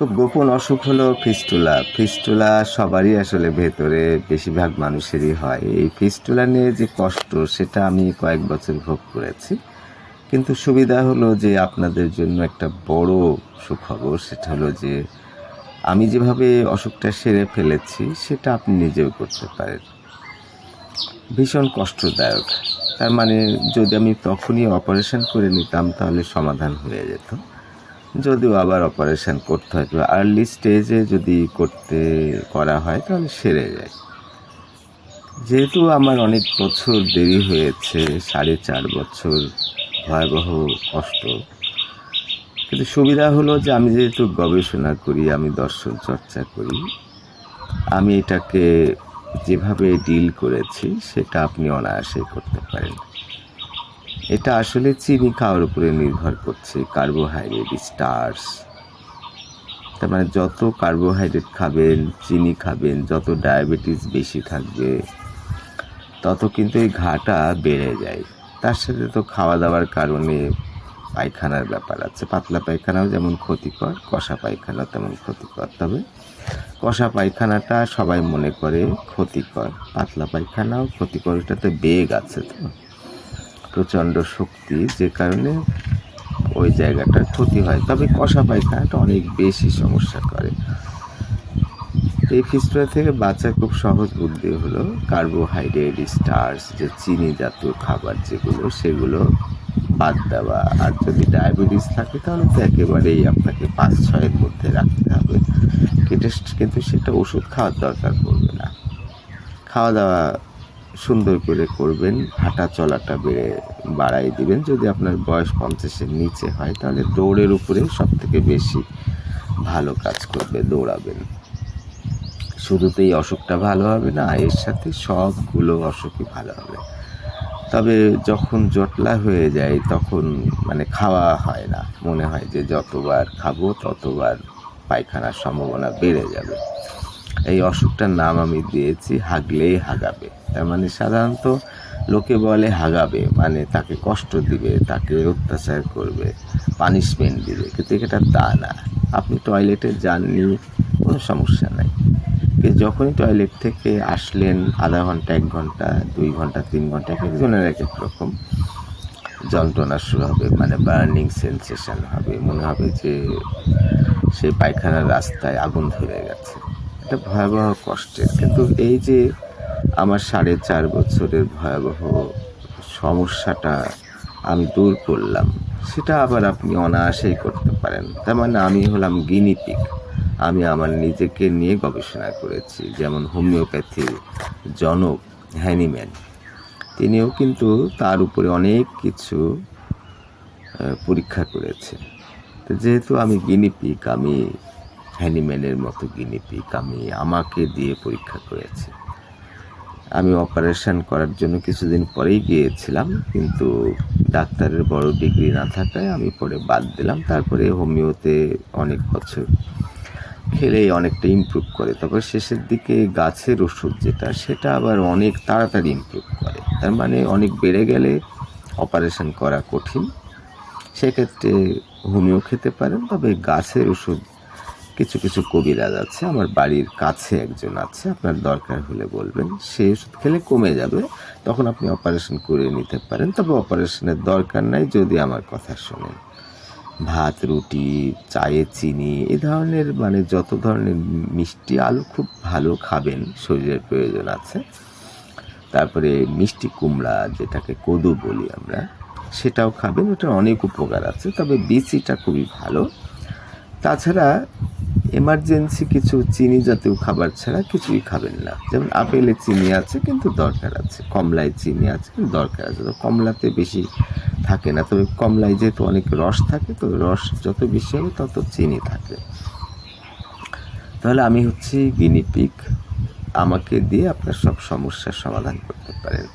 খুব গোপন অসুখ হলো ফিস্টুলা। ফিস্টুলা সবারই আসলে ভেতরে, বেশিরভাগ মানুষেরই হয়। এই ফিস্টুলা নিয়ে যে কষ্ট, সেটা আমি কয়েক বছর ভোগ করেছি। কিন্তু সুবিধা হলো যে আপনাদের জন্য একটা বড় সুখবর, সেটা হলো যে আমি যেভাবে অসুখটা সেরে ফেলেছি, সেটা আপনি নিজেও করতে পারেন। ভীষণ কষ্টদায়ক। তার মানে যদি আমি তখনই অপারেশন করে নিতাম, তাহলে সমাধান হয়ে যেত। যদিও আবার অপারেশান করতে হয় আর্লি স্টেজে যদি করতে, করা হয়, তাহলে সেরে যায়। যেহেতু আমার অনেক বছর দেরি হয়েছে, সাড়ে চার বছর ভয়াবহ কষ্ট, কিন্তু সুবিধা হলো যে আমি যেহেতু গবেষণা করি, আমি দর্শন চর্চা করি, আমি এটাকে যেভাবে ডিল করেছি, সেটা আপনি অনায়াসে করতে পারেন। এটা আসলে চিনি খাওয়ার উপরে নির্ভর করছে কার্বোহাইড্রেট স্টার্স তার মানে যত কার্বোহাইড্রেট খাবেন, চিনি খাবেন, যত ডায়াবেটিস বেশি থাকবে, তত কিন্তু এই ঘাটা বেড়ে যায়। তার সাথে তো খাওয়া দাওয়ার কারণে পায়খানার ব্যাপার আছে। পাতলা পায়খানাও যেমন ক্ষতিকর, কষা পায়খানা তেমন ক্ষতিকর। তবে কষা পায়খানাটা সবাই মনে করে ক্ষতিকর। পাতলা পায়খানাও ক্ষতিকর এটাতে বেগ আছে তো। প্রচণ্ড শক্তি, যে কারণে ওই জায়গাটার ক্ষতি হয়। তবে কষা পায়খানাটা অনেক বেশি সমস্যা করে। এই ফিস্টুলা থেকে বাঁচার খুব সহজ বুদ্ধি হলো, কার্বোহাইড্রেট স্টার্স যে চিনি জাতীয় খাবার যেগুলো, সেগুলো বাদ দেওয়া। আর যদি ডায়াবেটিস থাকে, তাহলে তো একেবারেই আপনাকে পাঁচ, ছয়ের মধ্যে রাখতে হবে। কিন্তু কিন্তু সেটা ওষুধ খাওয়ার দরকার পড়বে না। খাওয়া দাওয়া সুন্দর করে করবেন, হাঁটা চলাটা বেড়ে বাড়াই দিবেন। যদি আপনার বয়স পঞ্চাশের নিচে হয়, তাহলে দৌড়ের উপরে সব থেকে বেশি ভালো কাজ করবে, দৌড়াবেন। শুরুতেই অসুখটা ভালো হবে না এর সাথে সবগুলো অসুখই ভালো হবে। তবে যখন জটলা হয়ে যায়, তখন মানে খাওয়া হয় না। মনে হয় যে যতবার খাব, ততবার পায়খানার সম্ভাবনা বেড়ে যাবে। এই অসুখটার নাম আমি দিয়েছি, হাগলেই হাগাবে। তার মানে সাধারণত লোকে বলে হাগাবে মানে তাকে কষ্ট দিবে, তাকে অত্যাচার করবে পানিশমেন্ট দিবে, কিন্তু এটা তা না। আপনি টয়লেটে যাননি, কোনো সমস্যা নাই। যখনই টয়লেট থেকে আসলেন, আধা ঘণ্টা, এক ঘণ্টা, দুই ঘণ্টা, তিন ঘণ্টা, এক একজনের এক এক রকম যন্ত্রণা শুরু হবে মানে বার্নিং সেন্সেশন হবে, মনে হবে যে সেই পায়খানার রাস্তায় আগুন ধরে গেছে। এটা ভয়াবহ কষ্টের। কিন্তু এই যে আমার সাড়ে চার বছরের ভয়াবহ সমস্যাটা আমি দূর করলাম। সেটা আবার আপনি অনায়াসেই করতে পারেন। তার মানে আমি হলাম গিনিপিক। আমি আমার নিজেকে নিয়ে গবেষণা করেছি, যেমন হোমিওপ্যাথির জনক হ্যানিম্যান। তিনিও কিন্তু তার উপরে অনেক কিছু পরীক্ষা করেছে। তো যেহেতু আমি গিনিপিক, আমি হ্যানিম্যানের মতো গিনিপিক, আমি আমাকে দিয়ে পরীক্ষা করেছি। আমি অপারেশন করার জন্য কিছুদিন পরেই গিয়েছিলাম, কিন্তু ডাক্তারের বড় ডিগ্রি না থাকায় আমি পরে বাদ দিলাম। তারপরে হোমিওতে অনেক বছর খেলেই অনেকটা ইমপ্রুভ করে। তবে শেষের দিকে গাছের ওষুধ যেটা, সেটা আবার অনেক তাড়াতাড়ি ইমপ্রুভ করে। তার মানে অনেক বেড়ে গেলে অপারেশন করা কঠিন। সেক্ষেত্রে হোমিও খেতে পারেন, তবে গাছের ওষুধ কিছু কিছু কবিরাজ আছে, আমার বাড়ির কাছে একজন আছে, আপনার দরকার হলে বলবেন সেই ওষুধ খেলে কমে যাবে, তখন আপনি অপারেশন করে নিতে পারেন, তবে অপারেশনের দরকার নাই যদি আমার কথা শোনেন। ভাত, রুটি, চায়ে চিনি, এ ধরনের মানে যত ধরনের মিষ্টি আলু খুব ভালো খাবেন, শরীরের প্রয়োজন আছে। তারপরে মিষ্টি কুমড়া, যেটাকে কদু বলি আমরা, সেটাও খাবেন, ওটার অনেক উপকার আছে, তবে বিচিটা খুবই ভালো। তাছাড়া এমার্জেন্সি কিছু চিনি জাতীয় খাবার ছাড়া কিছুই খাবেন না। যেমন আপেলে চিনি আছে, কিন্তু দরকার আছে। কমলায় চিনি আছে, কিন্তু দরকার আছে। তো কমলাতে বেশি থাকে না। তবে কমলায় যেহেতু অনেক রস থাকে, তো রস যত বেশি হবে তত চিনি থাকে। তাহলে আমি হচ্ছি গিনিপিক আমাকে দিয়ে আপনার সব সমস্যার সমাধান করতে পারেন।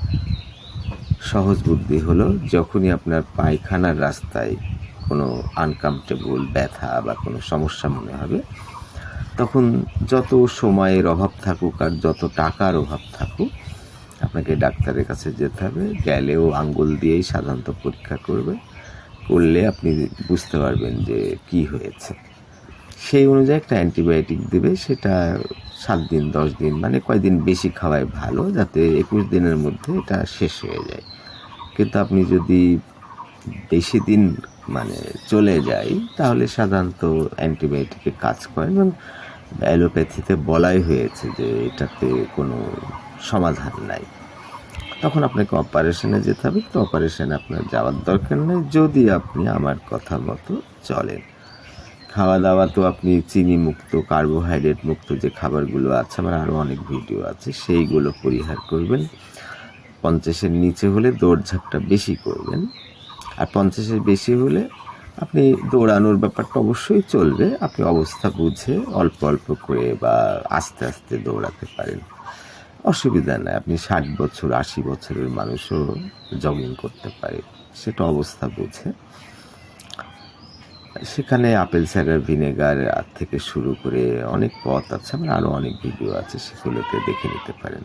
সহজ বুদ্ধি হলো, যখনই আপনার পায়খানার রাস্তায় কোনো আনকমফর্টেবল ব্যথা বা কোনো সমস্যা মনে হবে, তখন যত সময়ের অভাব থাকুক আর যত টাকার অভাব থাকুক, আপনাকে ডাক্তারের কাছে যেতে হবে। গেলেও আঙ্গুল দিয়েই সাধারণত পরীক্ষা করবে। করলে আপনি বুঝতে পারবেন যে কি হয়েছে। সেই অনুযায়ী একটা অ্যান্টিবায়োটিক দেবে, সেটা সাত দিন, দশ দিন মানে কয়দিন বেশি খাওয়াই ভালো, যাতে একুশ দিনের মধ্যে এটা শেষ হয়ে যায়। কিন্তু আপনি যদি বেশি দিন মানে চলে যায়, তাহলে সাধারণত অ্যান্টিবায়োটিকে কাজ করে এবং অ্যালোপ্যাথিতে বলাই হয়েছে যে এটাতে কোনো সমাধান নাই। তখন আপনাকে অপারেশনে যেতে হবে তো অপারেশনে আপনার যাওয়ার দরকার নেই যদি আপনি আমার কথা মতো চলেন। খাওয়া দাওয়া তো আপনি চিনি মুক্ত কার্বোহাইড্রেট মুক্ত যে খাবারগুলো আছে, আমার আরও অনেক ভিডিও আছে, সেইগুলো পরিহার করবেন। পঞ্চাশের নিচে হলে দৌড়ঝাঁপটা বেশি করবেন। আর পঞ্চাশের বেশি হলে আপনি দৌড়ানোর ব্যাপারটা অবশ্যই চলবে। আপনি অবস্থা বুঝে অল্প অল্প করে বা আস্তে আস্তে দৌড়াতে পারেন। অসুবিধা নাই, আপনি ষাট বছর, আশি বছরের মানুষও জগিং করতে পারে, সেটা অবস্থা বুঝে। সেখানে আপেল সাইডার ভিনেগার থেকে শুরু করে অনেক পথ আছে আমার আরও অনেক ভিডিও আছে, সেগুলোকে দেখে নিতে পারেন।